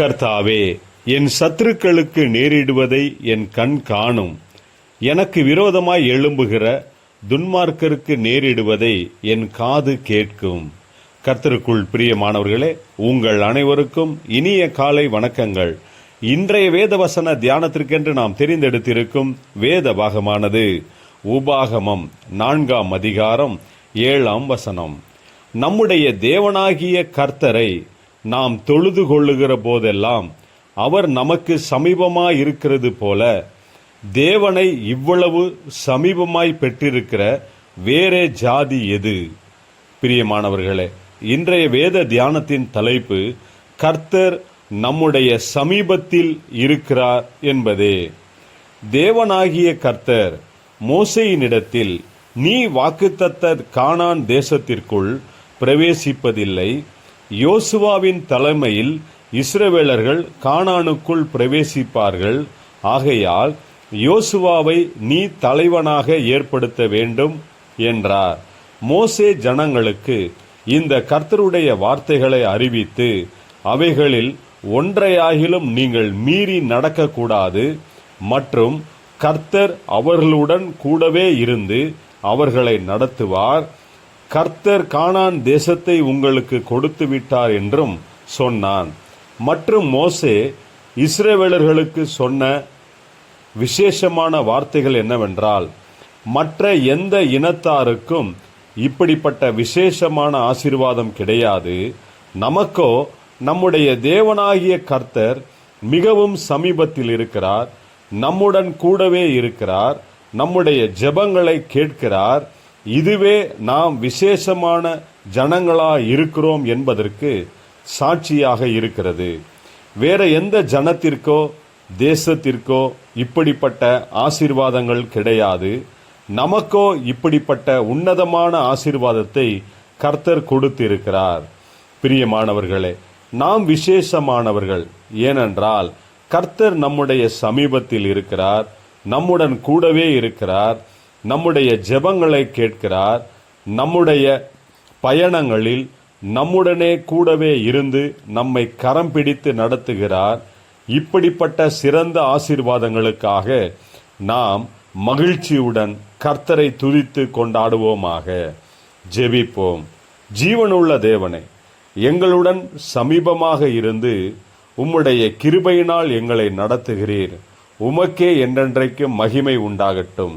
கர்த்தாவே என் சத்துருக்களுக்கு நேரிடுவதை என் கண் காணும். எனக்கு விரோதமாய் எழும்புகிற துன்மார்க்கருக்கு நேரிடுவதை என் காது கேட்கும். கர்த்தருக்குள் பிரியமானவர்களே உங்கள் அனைவருக்கும் இனிய காலை வணக்கங்கள். இன்றைய வேதவசன தியானத்திற்கென்று நாம் தெரிந்தெடுத்திருக்கும் வேத பாகமானது உபாகமம் நான்காம் அதிகாரம் ஏழாம் வசனம். நம்முடைய தேவனாகிய கர்த்தரை நாம் தொழுது கொள்ளுகிற போதெல்லாம் அவர் நமக்கு சமீபமாய் இருக்கிறது போல தேவனை இவ்வளவு சமீபமாய் பெற்றிருக்கிற வேறே ஜாதி எது? பிரியமானவர்களே இன்றைய வேத தியானத்தின் தலைப்பு கர்த்தர் நம்முடைய சமீபத்தில் இருக்கிறார் என்பதே. தேவனாகிய கர்த்தர் மோசையினிடத்தில் நீ வாக்குத்தத்த கானான் தேசத்திற்குள் பிரவேசிப்பதில்லை யோசுவாவின் தலைமையில் இஸ்ரவேலர்கள் கானானுக்குள் பிரவேசிப்பார்கள். ஆகையால் யோசுவாவை நீ தலைவனாக ஏற்படுத்த வேண்டும் என்றார். மோசே ஜனங்களுக்கு இந்த கர்த்தருடைய வார்த்தைகளை அறிவித்து அவைகளில் ஒன்றையாகிலும் நீங்கள் மீறி நடக்கக்கூடாது மற்றும் கர்த்தர் அவர்களுடன் கூடவே இருந்து அவர்களை நடத்துவார். கர்த்தர் கானான் தேசத்தை உங்களுக்கு கொடுத்து விட்டார் என்றும் சொன்னான். மற்றும் மோசே இஸ்ரேவேலர்களுக்கு சொன்ன விசேஷமான வார்த்தைகள் என்னவென்றால் மற்ற எந்த இனத்தாருக்கும் இப்படிப்பட்ட விசேஷமான ஆசீர்வாதம் கிடையாது. நமக்கோ நம்முடைய தேவனாகிய கர்த்தர் மிகவும் சமீபத்தில் இருக்கிறார். நம்முடன் கூடவே இருக்கிறார். நம்முடைய ஜெபங்களை கேட்கிறார். இதுவே நாம் விசேஷமான ஜனங்களாக இருக்கிறோம் என்பதற்கு சாட்சியாக இருக்கிறது. வேற எந்த ஜனத்திற்கோ தேசத்திற்கோ இப்படிப்பட்ட ஆசீர்வாதங்கள் கிடையாது. நமக்கோ இப்படிப்பட்ட உன்னதமான ஆசீர்வாதத்தை கர்த்தர் கொடுத்திருக்கிறார். பிரியமானவர்களே நாம் விசேஷமானவர்கள். ஏனென்றால் கர்த்தர் நம்முடைய சமீபத்தில் இருக்கிறார் நம்முடன் கூடவே இருக்கிறார் நம்முடைய ஜெபங்களை கேட்கிறார் நம்முடைய பயணங்களில் நம்முடனே கூடவே இருந்து நம்மை கரம் பிடித்து நடத்துகிறார். இப்படிப்பட்ட சிறந்த ஆசீர்வாதங்களுக்காக நாம் மகிழ்ச்சியுடன் கர்த்தரை துதித்து கொண்டாடுவோமாக. ஜெபிப்போம். ஜீவனுள்ள தேவனை எங்களுடன் சமீபமாக இருந்து உம்முடைய கிருபையினால் எங்களை நடத்துகிறீர். உமக்கே என்றென்றைக்கும் மகிமை உண்டாகட்டும்.